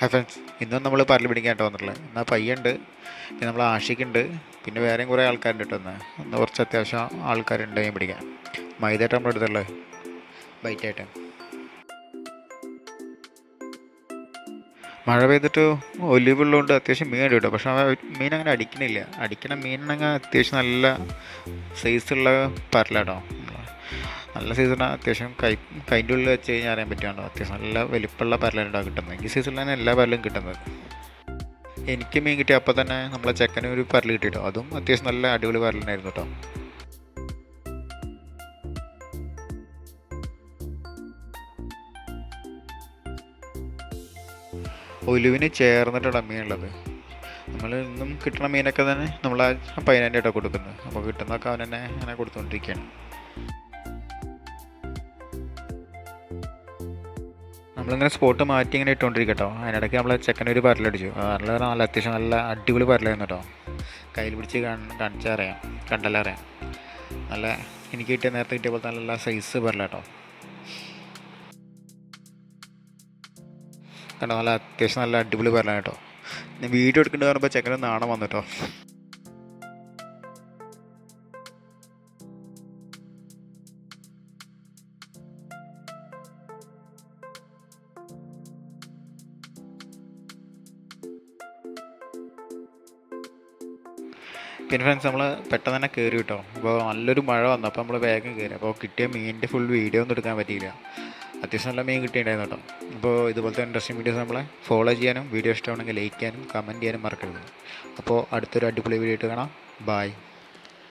Hi friends ഇന്നും നമ്മൾ പരൽ പിടിക്കാനായിട്ട് വന്നിട്ടുള്ളത് എന്നാൽ പയ്യുണ്ട് പിന്നെ നമ്മൾ ആഷിക്കുണ്ട് പിന്നെ വേറെയും കുറേ ആൾക്കാരുണ്ട് കേട്ടോ ഒന്ന് ഒന്ന് കുറച്ച് അത്യാവശ്യം ആൾക്കാരുണ്ട് ഞാൻ പിടിക്കാൻ. മൈദയായിട്ട് നമ്മൾ എടുത്തല്ലേ ബൈറ്റായിട്ട് മഴ പെയ്തിട്ട് ഒലിവുള്ളതുകൊണ്ട് അത്യാവശ്യം മീൻ കേട്ടോ. പക്ഷെ മീൻ അങ്ങനെ അടിക്കണില്ല. അടിക്കണ മീനാണെങ്കിൽ അത്യാവശ്യം നല്ല സൈസുള്ള പരലാട്ടോ. നല്ല സൈസിന് അത്യാവശ്യം കൈ കൈന്റെ ഉള്ളിൽ വെച്ച് കഴിഞ്ഞാൽ അറിയാൻ പറ്റുകയാണോ അത്യാവശ്യം നല്ല വലിപ്പമുള്ള പരലാണ് കിട്ടുന്നത്. ഈ തന്നെ എല്ലാ പരലും കിട്ടുന്നത്. എനിക്ക് മീൻ കിട്ടിയ അപ്പോൾ തന്നെ നമ്മളെ ചെക്കനും ഒരു പരൽ കിട്ടിയിട്ടോ അതും അത്യാവശ്യം നല്ല അടിപൊളി പരലിനായിരുന്നു കേട്ടോ ഒലുവിന് ചേർന്നിട്ടുള്ള മീനുള്ളത് നമ്മൾ ഇന്നും കിട്ടുന്ന മീനൊക്കെ തന്നെ നമ്മൾ പതിനായിരം രൂപ കൊടുക്കുന്നത്. അപ്പോൾ കിട്ടുന്നതൊക്കെ അവൻ തന്നെ അങ്ങനെ കൊടുത്തുകൊണ്ടിരിക്കുകയാണ് നമ്മളിങ്ങനെ സ്പോട്ട് മാറ്റി ഇങ്ങനെ ഇട്ടുകൊണ്ടിരിക്കട്ടോ അതിനിടയ്ക്ക് നമ്മൾ ഒരു പരലടിച്ചു പരല നല്ല അത്യാവശ്യം നല്ല അടിപൊളി പരലായിരുന്നു കേട്ടോ. കയ്യിൽ പിടിച്ച് കാണിച്ചാൽ അറിയാം കണ്ടല്ലേ അറിയാം. നല്ല എനിക്ക് കിട്ടിയ നേരത്തെ കിട്ടിയ പോലെ നല്ല സൈസ് പരല കേട്ടോ. കണ്ടോ നല്ല അത്യാവശ്യം നല്ല അടിപൊളി പരലാണ് കേട്ടോ. വീഡിയോ എടുക്കേണ്ടി പറയുമ്പോൾ ചെക്കന് നാണം വന്നു കേട്ടോ. പിന്നെ ഫ്രണ്ട്സ് നമ്മൾ പെട്ടെന്ന് തന്നെ കയറി കിട്ടോ. അപ്പോൾ നല്ലൊരു മഴ വന്നു. അപ്പോൾ നമ്മൾ വേഗം കയറി അപ്പോൾ കിട്ടിയ മീനിന്റെ ഫുൾ വീഡിയോ ഒന്നും എടുക്കാൻ പറ്റിയില്ല. അത്യാവശ്യം നല്ല മീൻ കിട്ടിയിട്ടുണ്ടായിരുന്നു കേട്ടോ. അപ്പോൾ ഇതുപോലത്തെ ഇൻട്രസ്റ്റിംഗ് വീഡിയോസ് നമ്മളെ ഫോളോ ചെയ്യാനും വീഡിയോ ഇഷ്ടമാണെങ്കിൽ ലൈക്ക് ചെയ്യാനും കമന്റ് ചെയ്യാനും മറക്കരുത്. അപ്പോൾ അടുത്തൊരു അടിപൊളി വീഡിയോ ആയിട്ട് കാണാം. ബായ്